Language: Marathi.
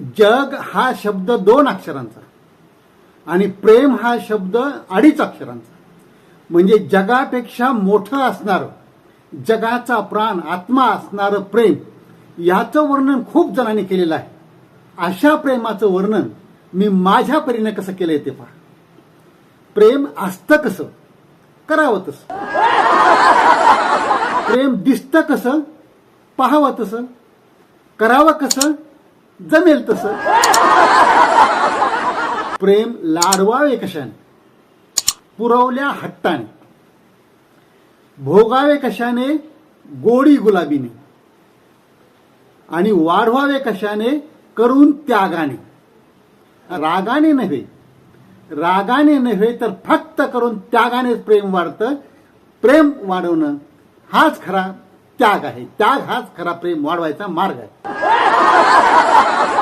जग हा शब्द दोन अक्षरांचा आणि प्रेम हा शब्द अडीच अक्षरांचा. म्हणजे जगापेक्षा मोठं असणारं जगाचा प्राण आत्मा असणारं प्रेम याचं वर्णन खूप जणांनी केलेलं आहे. अशा प्रेमाचं वर्णन मी माझ्या परीने कसं केलंय ते पहा. प्रेम असतं कसं? करावं तसं. प्रेम दिसतं कसं? पाहावं तसं? करावं कसं? जमेल तसं. प्रेम लाडवावे कशाने? पुरवल्या हट्टाने. भोगावे कशाने? गोडी गुलाबीने. आणि वाढवावे कशाने? करून त्यागाने. रागाने नव्हे. रागाने नव्हे तर फक्त करून त्यागानेच प्रेम वाढतं. प्रेम वाढवणं हाच खरा त्याग आहे. त्याग हाच खरा प्रेम वाढवायचा मार्ग आहे.